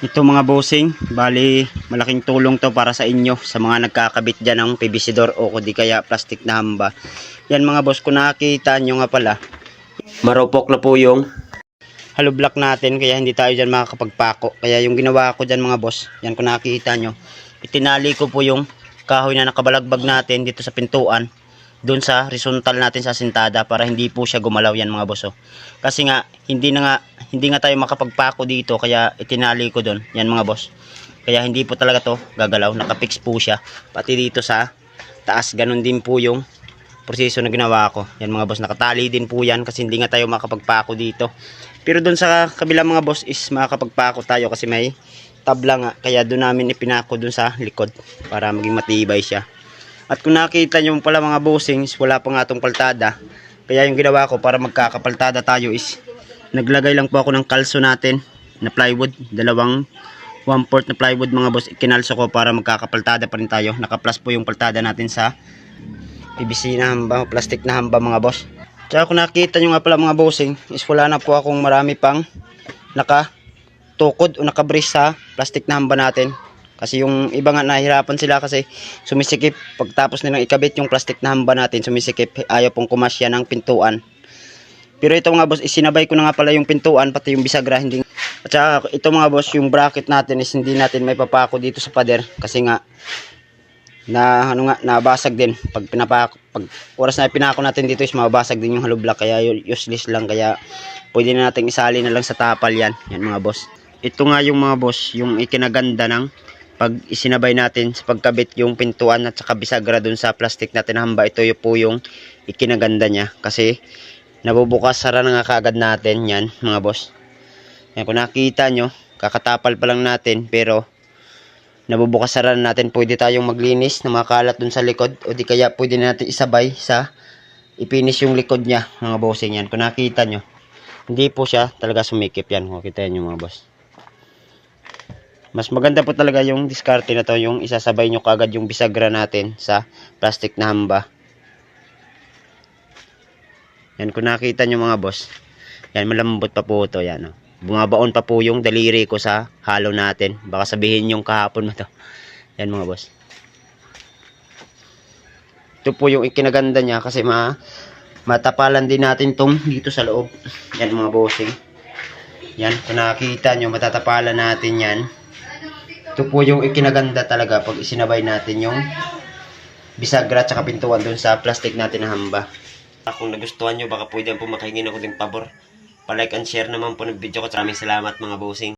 Ito mga bossing, bali malaking tulong to para sa inyo sa mga nagkakabit dyan ng PVC door o kung di kaya plastic na hamba. Yan mga boss, kung nakikita nyo nga pala, marupok na po yung hollow block natin kaya hindi tayo dyan makakapagpako. Kaya yung ginawa ko dyan mga boss, yan kung nakikita nyo, itinali ko po yung kahoy na nakabalagbag natin dito sa pintuan doon sa horizontal natin sa sintada para hindi po siya gumalaw yan mga boss oh. Kasi nga hindi na nga hindi nga tayo makapagpako dito kaya itinali ko doon yan mga boss. Kaya hindi po talaga to gagalaw, nakapix po siya. Pati dito sa taas ganun din po yung proseso na ginawa ko. Yan mga boss, nakatali din po yan kasi hindi nga tayo makapagpako dito. Pero doon sa kabilang mga boss is makakapagpako tayo kasi may tabla nga kaya doon namin ipinako doon sa likod para maging matibay siya. At kung nakita nyo pala mga bossings, wala pa nga itong paltada. Kaya yung ginawa ko para magkakapaltada tayo is naglagay lang po ako ng kalso natin na plywood. Dalawang 1 4 na plywood mga boss. Kinalso ko para magkakapaltada pa rin tayo. Naka-plus po yung paltada natin sa PVC na hamba, plastic na hamba mga boss. Tsaka kung nakita nyo nga pala mga bossing, is wala na po akong marami pang nakatukod o nakabris sa plastic na hamba natin. Kasi yung iba nga nahihirapan sila kasi sumisikip. Pagtapos nilang ikabit yung plastic na hamba natin, sumisikip. Ayaw pong kumasya ng pintuan. Pero ito mga boss, isinabay ko na nga pala yung pintuan, pati yung bisagra. Hindi... At saka ito mga boss, yung bracket natin is hindi natin may papako dito sa pader. Kasi nga, na ano nga nabasag din pag pinapako pag oras na pinako natin dito is mababasag din yung hollow block kaya useless lang kaya pwede na nating isali na lang sa tapal yan yan mga boss ito nga yung mga boss yung ikinaganda ng pag isinabay natin sa pagkabit yung pintuan at saka bisagra dun sa plastic natin na hamba ito yung po yung ikinaganda niya kasi nabubukas sara na nga kaagad natin yan mga boss. Yan kung nakita nyo kakatapal pa lang natin pero nabubukas sara na natin. Pwede tayong maglinis na makalat dun sa likod o di kaya pwede na natin isabay sa ipinis yung likod niya mga bossing yan. Kung nakita nyo hindi po siya talaga sumikip yan. Kung kita nyo mga boss. Mas maganda po talaga yung diskarte na to yung isasabay nyo kagad yung bisagra natin sa plastic na hamba yan kung nakita nyo mga boss yan malambot pa po ito yan oh. bumabaon pa po yung daliri ko sa halo natin. Baka sabihin yung kahapon mo to. Yan mga boss. Ito po yung ikinaganda niya kasi ma matapalan din natin tong dito sa loob. Yan mga bossing. Yan kung nakita nyo matatapalan natin yan. Ito po yung ikinaganda talaga pag isinabay natin yung bisagra at pintuan dun sa plastic natin na hamba kung nagustuhan nyo baka pwede po makahingi ako ng pabor. Palike and share naman po ng video ko. Maraming salamat mga bossing